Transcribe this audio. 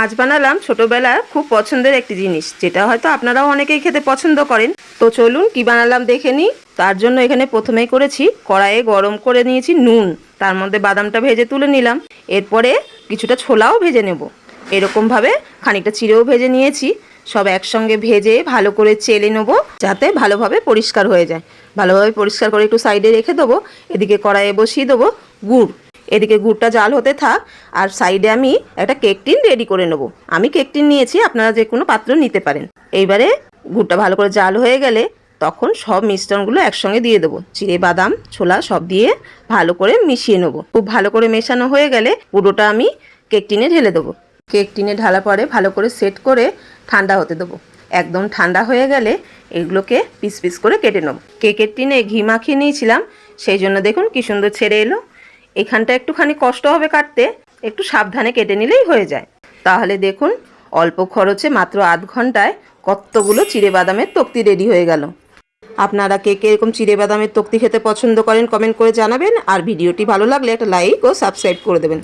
আজ বানালাম ছোটোবেলার খুব পছন্দের একটি জিনিস, যেটা হয়তো আপনারাও অনেকেই খেতে পছন্দ করেন। তো চলুন কি বানালাম দেখে নিই। তার জন্য এখানে প্রথমেই করেছি কড়াইয়ে গরম করে নিয়েছি নুন, তার মধ্যে বাদামটা ভেজে তুলে নিলাম। এরপরে কিছুটা ছোলাও ভেজে নেব। এরকমভাবে খানিকটা চিড়েও ভেজে নিয়েছি। সব একসঙ্গে ভেজে ভালো করে চেলে নেব, যাতে ভালোভাবে পরিষ্কার হয়ে যায়। ভালোভাবে পরিষ্কার করে একটু সাইডে রেখে দেবো, এদিকে কড়াইয়ে বসিয়ে দেবো গুড়। এদিকে গুড়টা জাল হতে থাক, আর সাইডে আমি একটা কেক টিন রেডি করে নেব। আমি কেক টিন নিয়েছি, আপনারা যে কোনো পাত্র নিতে পারেন। এইবারে গুড়টা ভালো করে জাল হয়ে গেলে তখন সব মিশ্রণগুলো একসঙ্গে দিয়ে দেবো। চিড়ে বাদাম, ছোলা সব দিয়ে ভালো করে মিশিয়ে নেব। খুব ভালো করে মেশানো হয়ে গেলে পুরোটা আমি কেক টিনে ঢেলে দেবো। কেক টিনে ঢালা পরে ভালো করে সেট করে ঠান্ডা হতে দেবো। একদম ঠান্ডা হয়ে গেলে এগুলোকে পিস পিস করে কেটে নেব। কেকের টিনে ঘি মাখিয়ে নিয়েছিলাম, সেই জন্য দেখুন কি সুন্দর ছেড়ে এলো। এখানটা একটুখানি কষ্ট হবে কাটতে, একটু সাবধানে কেটে নিলেই হয়ে যায়। তাহলে দেখুন, অল্প খরচে মাত্র আধ ঘন্টায় কতগুলো চিড়ে বাদামের তক্তি রেডি হয়ে গেল। আপনারা কে কে এরকম চিড়ে বাদামের তক্তি খেতে পছন্দ করেন কমেন্ট করে জানাবেন, আর ভিডিওটি ভালো লাগলে একটা লাইক ও সাবস্ক্রাইব করে দেবেন।